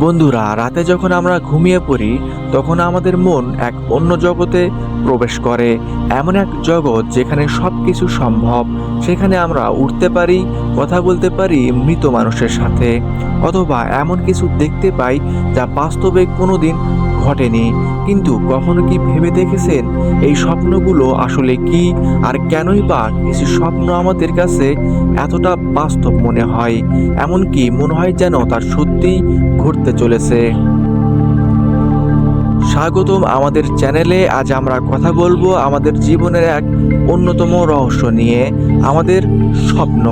বন্ধুরা, রাতে যখন আমরা ঘুমিয়ে পড়ি, তখন আমাদের মন এক অন্য জগতে প্রবেশ করে। এমন এক জগৎ যেখানে সব কিছু সম্ভব, সেখানে আমরা উঠতে পারি, কথা বলতে পারি মৃত মানুষের সাথে। অথবা এমন কিছু দেখতে পাই যা বাস্তবে কোনোদিন ঘটেনি। কিন্তু কখনো কি ভেবে দেখেছেন এই স্বপ্নগুলো আসলে কি? আর কেনই বা কিছু স্বপ্ন আমাদের কাছে এতটা বাস্তব মনে হয়? এমনকি মনে হয় যেন তার সত্যিই ঘটতে চলেছে। স্বাগতম আমাদের চ্যানেলে। আজ আমরা কথা বলব আমাদের জীবনের এক অন্যতম রহস্য নিয়ে, আমাদের স্বপ্ন।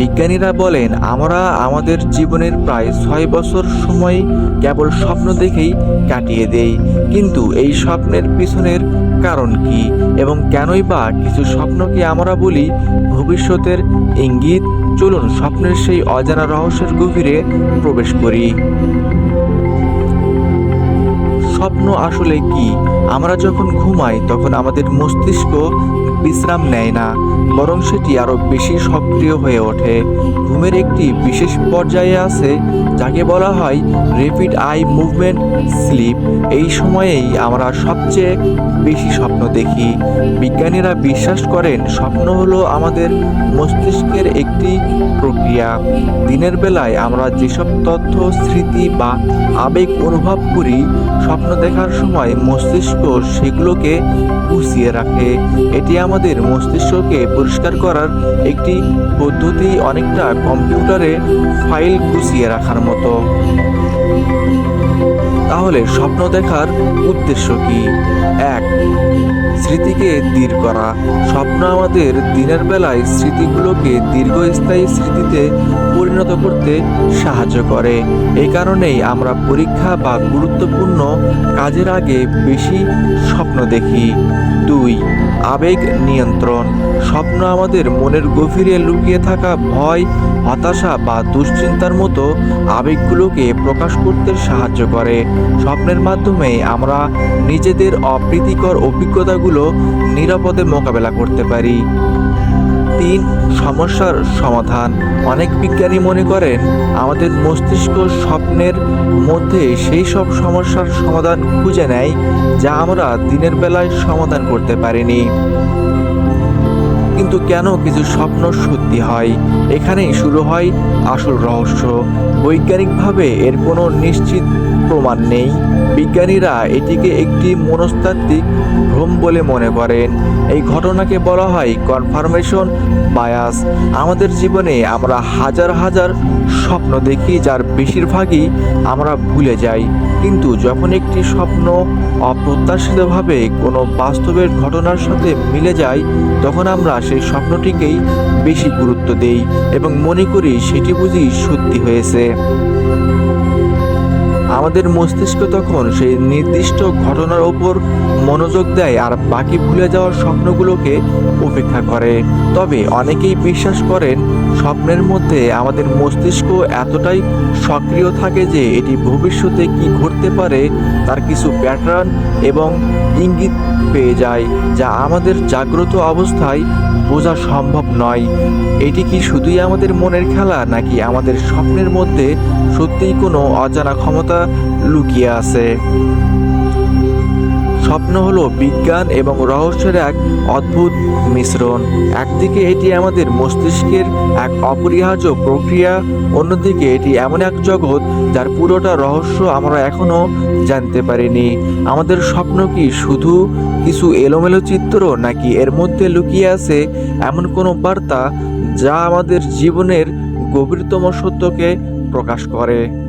বিজ্ঞানীরা বলেন, আমরা আমাদের জীবনের প্রায় ছয় বছর সময় কেবল স্বপ্ন দেখেই কাটিয়ে দেই। কিন্তু এই স্বপ্নের পিছনের কারণ কি এবং কেনই বা কিছু স্বপ্নকে আমরা বলি ভবিষ্যতের ইঙ্গিত? চলুন স্বপ্নের সেই অজানা রহস্যের গভীরে প্রবেশ করি। স্বপ্ন আসলে কি? আমরা যখন ঘুমাই, তখন আমাদের মস্তিষ্ক বিশ্রাম নেয় না, বরং সেটি আরও বেশি সক্রিয় হয়ে ওঠে। ঘুমের একটি বিশেষ পর্যায়ে আছে, যাকে বলা হয় রেপিড আই মুভমেন্ট স্লিপ এই সময়েই আমরা সবচেয়ে বেশি স্বপ্ন দেখি। বিজ্ঞানীরা বিশ্বাস করেন, স্বপ্ন হলো আমাদের মস্তিষ্কের একটি প্রক্রিয়া। দিনের বেলায় আমরা যেসব তথ্য, স্মৃতি বা আবেগ অনুভব করি, স্বপ্ন দেখার সময় মস্তিষ্ক সেগুলোকে গুছিয়ে রাখে। এটি আমাদের মস্তিষ্ককে পরিষ্কার করার একটি পদ্ধতি অনেকটা কম্পিউটারে ফাইল গুছিয়ে রাখার মতো। তাহলে স্বপ্ন দেখার উদ্দেশ্য কি? এক, স্মৃতিকে দৃঢ় করা। স্বপ্ন আমাদের দিনের বেলায় স্মৃতিগুলোকে দীর্ঘস্থায়ী স্মৃতিতে পরিণত করতে সাহায্য করে। এই কারণেই আমরা পরীক্ষা বা গুরুত্বপূর্ণ কাজের আগে বেশি স্বপ্ন দেখি। দুই, আবেগ নিয়ন্ত্রণ। স্বপ্ন আমাদের মনের গভীরে লুকিয়ে থাকা ভয়, হতাশা বা দুশ্চিন্তার মতো আবেগগুলোকে প্রকাশ করতে সাহায্য করে। স্বপ্নের মাধ্যমে আমরা নিজেদের অপ্রীতিকর অভিজ্ঞতাগুলো নিরাপদে মোকাবেলা করতে পারি। তিন, সমস্যার সমাধান। অনেক বিজ্ঞানী মনে করেন, আমাদের মস্তিষ্ক স্বপ্নের মধ্যে সেই সব সমস্যার সমাধান খুঁজে নেয় যা আমরা দিনের বেলায় সমাধান করতে পারিনি। কিন্তু কেন কিছু স্বপ্ন সত্যি হয়? এখানেই শুরু হয় আসল রহস্য। বৈজ্ঞানিকভাবে এর কোনো নিশ্চিত প্রমাণ নেই। বিজ্ঞানীরা এটিকে একটি মনস্তাত্ত্বিক ভ্রম বলে মনে করেন। এই ঘটনাকে বলা হয় কনফার্মেশন বায়াস আমাদের জীবনে আমরা হাজার হাজার স্বপ্ন দেখি, যার বেশিরভাগই আমরা ভুলে যাই। কিন্তু যখন একটি স্বপ্ন অপ্রত্যাশিতভাবে কোনো বাস্তবের ঘটনার সাথে মিলে যায়, তখন আমরা সেই স্বপ্নটিকেই বেশি গুরুত্ব দেই এবং মনে করি সেটি বুঝি সত্যি হয়েছে। আমাদের মস্তিষ্ক তখন সেই নির্দিষ্ট ঘটনার ওপর মনোযোগ দেয় আর বাকি ভুলে যাওয়ার স্বপ্নগুলোকে উপেক্ষা করে। তবে অনেকেই বিশ্বাস করেন স্বপ্নের মধ্যে আমাদের মস্তিষ্ক এতটাই সক্রিয় থাকে যে এটি ভবিষ্যতে কি ঘটতে পারে তার কিছু প্যাটার্ন এবং ইঙ্গিত পেয়ে যায়, যা আমাদের জাগ্রত অবস্থায় বোঝা সম্ভব নয়। এটি কি শুধুই আমাদের মনের খেলা, নাকি আমাদের স্বপ্নের মধ্যে সত্যিই কোনো অজানা ক্ষমতা লুকিয়ে আছে? স্বপ্ন হলো বিজ্ঞান এবং রহস্যের এক অদ্ভুত মিশ্রণ। একদিকে এটি আমাদের মস্তিষ্কের এক অপরিহার্য প্রক্রিয়া, অন্যদিকে এটি এমন এক জগৎ যার পুরোটা রহস্য আমরা এখনও জানতে পারিনি। আমাদের স্বপ্ন কি শুধু কিছু এলোমেলো চিত্র নাকি এর মধ্যে লুকিয়ে আছে এমন কোনো বার্তা যা আমাদের জীবনের গভীরতম সত্যকে প্রকাশ করে?